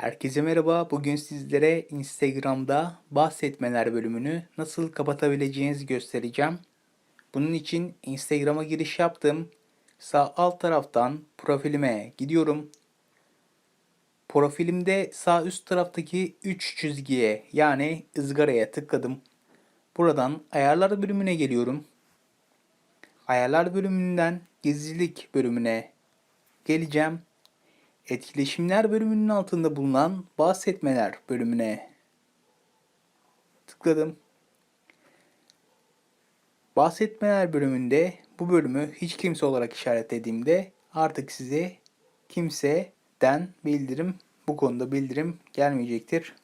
Herkese merhaba. Bugün sizlere Instagram'da bahsetmeler bölümünü nasıl kapatabileceğinizi göstereceğim. Bunun için Instagram'a giriş yaptım. Sağ alt taraftan profilime gidiyorum. Profilimde sağ üst taraftaki 3 çizgiye yani ızgaraya tıkladım. Buradan ayarlar bölümüne geliyorum. Ayarlar bölümünden gizlilik bölümüne geleceğim. Etkileşimler bölümünün altında bulunan bahsetmeler bölümüne tıkladım. Bahsetmeler bölümünde bu bölümü hiç kimse olarak işaretlediğimde artık size kimseden bildirim bu konuda bildirim gelmeyecektir.